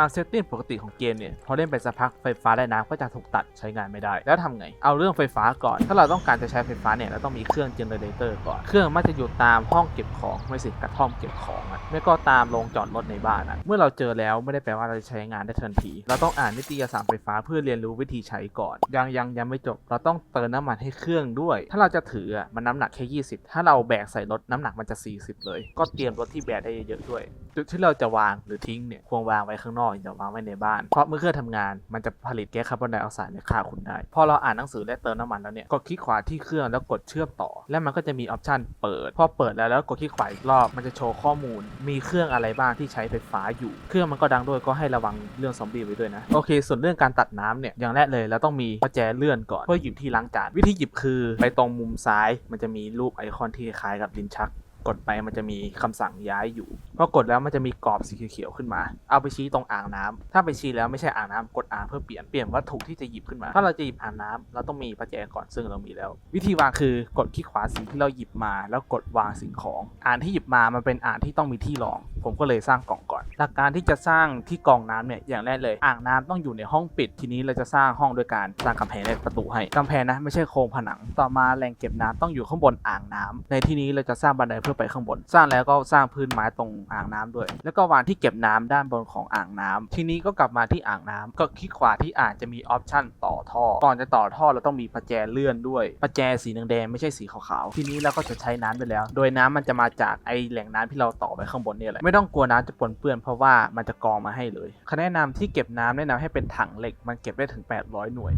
ตามเซตติ้งปกติของเกมเนี่ยพอเล่นไปสักพักไฟฟ้าและน้ำก็จะถูกตัดใช้งานไม่ได้ แล้วทำไง เอาเรื่องไฟฟ้าก่อน ถ้าเราต้องการจะใช้ไฟฟ้าเนี่ยเราต้องมีเครื่องเจเนเรเตอร์ก่อน เครื่องมักจะอยู่ตามห้องเก็บของไม่สิกระท่อมเก็บของอะไม่ก็ตามโรงจอดรถในบ้านอะเมื่อเราเจอแล้วไม่ได้แปลว่าเราจะใช้งานได้ทันที เราต้องอ่านนิตยสารไฟฟ้าเพื่อเรียนรู้วิธีใช้ก่อน ยังยังยังไม่จบ เราต้องเติมน้ำมันให้เครื่องด้วย ถ้าเราจะถืออะมันน้ำหนักแค่ 20 ถ้าเราแบกใส่รถน้ำหนักมันจะ 40 เลย ก็เตรียมรถที่แบกได้เยอะๆด้วย จุดที่เราจะวางหรือทิ้งเนี่ยควรวางไว้ข้างนอกอย่าวางไว้ในบ้าน เพราะเมื่อเครื่องทำงานมันจะผลิตแก๊สคาร์บอนไดออกไซด์ในฆ่าคุณได้ พอเราอ่านหนังสือและเติมน้ำมันแล้วเนี่ยกดคลิกขวาที่เครื่องแล้วกดเชื่อมต่อ แล้วมันก็จะมีออปชันเปิด พอเปิดแล้วแล้วกดคลิกขวาอีกรอบมันจะโชว์ข้อมูล มีเครื่องอะไรบ้างที่ใช้ไฟฟ้าอยู่ เครื่องมันก็ดังด้วยก็ให้ระวังเรื่องซอมบี้ไว้ด้วยนะโอเค ส่วนเรื่องการตัดน้ำเนี่ยอย่างแรกเลยเราต้องมีประแจเลื่อนก่อนเพื่อหยิบที่ล้างจานวิธีหยิบคือ ไปตรงมุมซ้ายมันจะมีรูปไอคอนที่คล้ายกับลิ้นชัก กดไปมันจะมีคำสั่งย้ายอยู่พอกดแล้วมันจะมีกรอบสีเขียวขึ้นมา เอาไปชี้ตรงอ่างน้ำถ้าไปชี้แล้วไม่ใช่อ่างน้ำกดอ่างเพื่อเปลี่ยนเปลี่ยนวัตถุที่จะหยิบขึ้นมา ถ้าเราจะหยิบอ่างน้ำเราต้องมีประแจก่อนซึ่งเรามีแล้ว วิธีวางคือกดคลิกขวาสิ่งที่เราหยิบมา แล้วกดวางสิ่งของ อ่างที่หยิบมามันเป็นอ่างที่ต้องมีที่รอง ผมก็เลยสร้างกล่องก่อน หลักการที่จะสร้างที่กองน้ำเนี่ยอย่างแรกเลย อ่างน้ำต้องอยู่ในห้องปิด ทีนี้เราจะสร้างห้องด้วยการสร้างกำแพงและประตูให้กำแพงนะไม่ใช่โครงผนัง ต่อมาแหล่งเก็บน้ำต้องอยู่ข้างบนอ่างน้ำในที่นี้เราจะสร้างบันไดเพื่อไปข้างบน สร้างแล้วก็สร้างพื้นไม้ตรงอ่างน้ำด้วย แล้วก็วางที่เก็บน้ำด้านบนของอ่างน้ำทีนี้ก็กลับมาที่อ่างน้ำก็คลิกขวาที่อ่างจะมีออปชั่นต่อท่อ ก่อนจะต่อท่อเราต้องมีประแจเลื่อนด้วย ประแจสีแดงๆไม่ใช่สีขาวๆ ทีนี้เราก็จะใช้น้ำไปแล้ว โดยน้ำมันจะมาจากไอแหล่งน้ำที่เราต่อไปข้างบนเนี่ยแหละ ไม่ต้องกลัวน้ำจะปนเปื้อนเพราะว่ามันจะกองมาให้เลยคำแนะนำที่เก็บน้ำแนะนำให้เป็นถังเหล็ก มันเก็บได้ถึง 800 หน่วย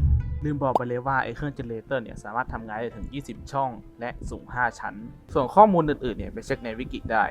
ลืมบอกไปเลยว่าไอ้เครื่องเจเนเรเตอร์เนี่ยสามารถทำงานได้ถึง 20 ช่อง และสูง 5 ชั้น ส่วนข้อมูลอื่นๆเนี่ยไปเช็คในวิกิได้